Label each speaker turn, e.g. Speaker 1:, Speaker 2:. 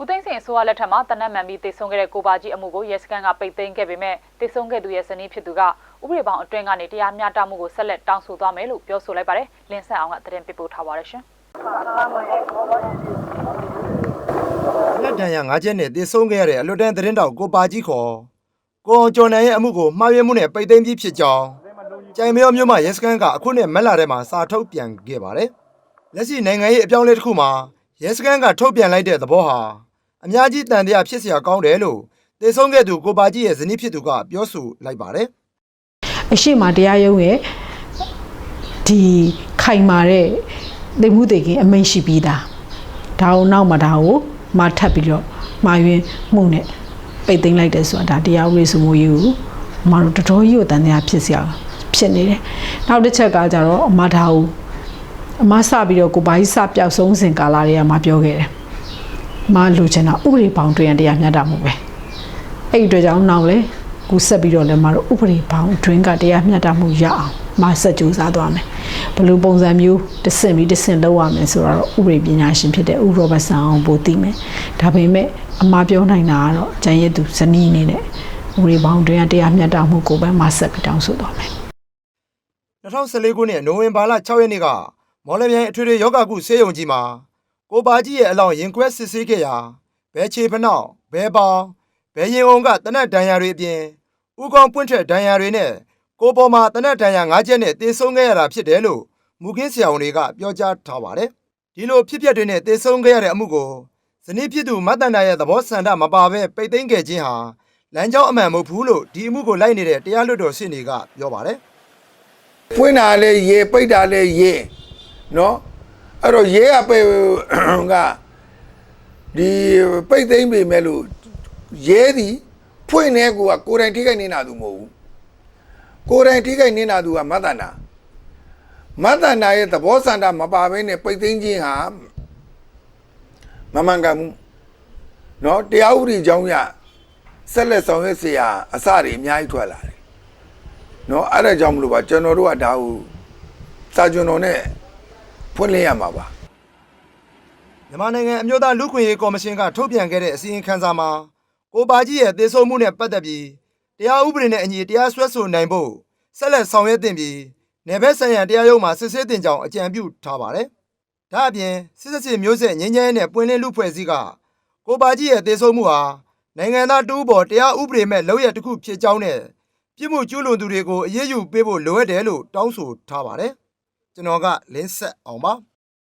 Speaker 1: ဦးသိန်းစိန်အစိုးရလက်ထက်မှာတနက်မှန်ပြီးတည်ဆုံခဲ့တဲ့ကိုပါကြီးအမှုကိုရဲစခန်းကပိတ်သိမ်းခဲ့ပေမဲ့တည်ဆုံခဲ့သူရဲ့ဇနီးဖြစ်သူကဥပဒေပေါင်းအတွင်းကနေတရားမျှတမှုကိုဆက်လက်တောင်းဆိုသွားမယ်လို့ပြောဆိုလိုက်ပါတယ်။လင်းဆက်အောင်ကသတင်းပေးပို့ထားပါတယ်ရှင်။
Speaker 2: လက်တန်ရငါးချက်နဲ့တည်ဆုံးခဲ့ရတဲ့အလွတ်တန်းသတင်းတောက်ကိုပါကြီးခေါ်ကိုအောင်ကျော်နိုင်ရဲ့အမှုကိုမှားယွင်းမှုနဲ့ပိတ်သိမ်းပြီးဖြစ်ကြောင်းကြိုင်မရောမျိုးမှရဲစခန်းကအခုနှစ်မက်လာထဲမှာစာထုတ်ပြန်ခဲ့ပါတယ်။လက်ရှိနိုင်ငံရေးအပြောင်းအလဲတစ်ခုမှာရဲစခန်းကထုတ်ပြန်လိုက်တဲ့သဘောဟာ အများကြီးတန်တရားဖြစ်เสียကောင်းတယ်လို့တည်ဆုံးခဲ့သူကိုပါကြီးရဲ့ဇနီးဖြစ်သူကပြောဆိုလိုက်ပါတယ်။
Speaker 3: အရှိမတရားရုံးရဲ့ဒီခိုင်မာတဲ့သိမှုသိခင်အမိန့်ရှိပြီးသားဒါကိုနောက်မှာဒါကိုမထပ်ပြီးတော့မှာယွင်းမှုနဲ့ပိတ်သိမ်းလိုက်တယ်ဆိုတာဒါတရားဥပဒေစိုးမိုးရေးကိုအမတို့တော်တော်ကြီးကိုတန်တရားဖြစ်စရာဖြစ်နေတယ်နောက်တစ်ချက်ကကြတော့အမဒါကိုအမစပြီးတော့ကိုပါကြီးစပျောက်ဆုံးစဉ်ကာလတွေကမပြောခဲ့တယ် မလိုချင်တာဥပဒေပေါင်းတွင်တရားမျှတမှုပဲအဲ့ဒီအတွက်ကြောင့်နောက်လဲကူဆက်ပြီးတော့လည်းမတို့ဥပဒေပေါင်းတွင်ကတရားမျှတမှုရအောင်မဆက်ကြိုးစားသွားမယ်ဘယ်လိုပုံစံမျိုးတစ်ဆင့်ပြီးတစ်ဆင့်လောက်ရမယ်ဆိုတော့ဥပဒေပညာရှင်ဖြစ်တဲ့ဥရောဘတ်ဆန်အောင်ပို့သိမယ်ဒါပေမဲ့အမပြောနိုင်တာကတော့ကျန်ရည်သူဇနီးအနေနဲ့ဥပဒေပေါင်းတွင်ကတရားမျှတမှုကိုပဲမဆက်ပြီးတောင်းဆိုသွားမယ်
Speaker 2: 2014ခုနှစ်နိုဝင်ဘာလ6ရက်နေ့ကမော်လမြိုင်အထွေထွေယောဂကုဆေးရုံကြီးမှာ ကိုပါကြီးရဲ့အလောင်းရင်ခွဲစစ်ဆေးခဲ့ရာဘဲချေဖနောက်ဘဲပေါင်ဘဲရင်အောင်ကတနက်ဒဏ်ရာတွေအပြင်ဥကောင်းပွင့်ထွက်ဒဏ်ရာတွေနဲ့ကိုပေါ်မှာတနက်ဒဏ်ရာ၅ချက်နဲ့တေဆုံးခဲ့ရတာဖြစ်တယ်လို့မူခင်းဆရာဝန်တွေကပြောကြားထားပါတယ်ဒီလိုဖြစ်ပျက်တွေနဲ့တေဆုံးခဲ့ရတဲ့အမှုကိုဇနီးဖြစ်သူမတ်တန်တာရဲ့သဘောဆန္ဒမပါဘဲပိတ်သိမ်းခဲ့ခြင်းဟာလမ်းကြောင်းအမှန်မဟုတ်ဘူးလို့ဒီအမှုကိုလိုက်နေတဲ့တရားလွှတ်တော်ရှင်းတွေကပြောပါတယ်
Speaker 4: ဖွင့်တာလဲရေပိတ်တာလဲရေနော် အဲ့တော့ရေကပိတ်ကဒီပိတ်သိမ့်ပေမဲ့လို့ရဲသည်ဖွင့်နေကူကကိုယ်တိုင်ထိခိုက်နေတာသူမဟုတ်ဘူးကိုယ်တိုင်ထိခိုက်နေတာသူကမတ္တနာမတ္တနာရဲ့သဘောစန္ဒမပါဘဲနဲ့ပိတ်သိမ်းခြင်းဟာမမှန်ကန်ဘူးနော်တရားဥပဒေကြောင်းရဆက်လက်ဆောင်ရွက်เสียအစတွေအများကြီးထွက်လာတယ် เนาะအဲ့ဒါကြောင့်မလို့ပါကျွန်တော်တို့ကဒါကိုစာကျွန်တော်နဲ့ ဖွင့်လင်းရမှာပါ
Speaker 2: မြန်မာနိုင်ငံအမျိုးသားလူ့ခွင့်ရေးကော်မရှင်ကထုတ်ပြန်ခဲ့တဲ့အစည်းအဝေးခန်းစာမှာကိုပါကြီးရဲ့သေဆုံးမှုနဲ့ပတ်သက်ပြီးတရားဥပဒေနဲ့အညီတရားစွဲဆိုနိုင်ဖို့ဆက်လက်ဆောင်ရွက်တင်ပြီးနယ်ဘက်ဆိုင်ရာတရားရုံးမှာစစ်ဆေးတင်ကြောင်းအကြံပြုထားပါတယ်။ဒါအပြင်စစ်စစ်စစ်မျိုးဆက်ငင်းငယ်နဲ့ပွင့်လင်းလူဖွဲ့စည်းကကိုပါကြီးရဲ့သေဆုံးမှုဟာနိုင်ငံသားတူဘောတရားဥပဒေမဲ့လောက်ရတစ်ခုဖြစ်ကြောင်းနဲ့ပြစ်မှုကျူးလွန်သူတွေကိုအရေးယူပေးဖို့လိုအပ်တယ်လို့တောင်းဆိုထားပါတယ်။ ကျွန်တော်ကလင်းဆက်အောင်ပါ။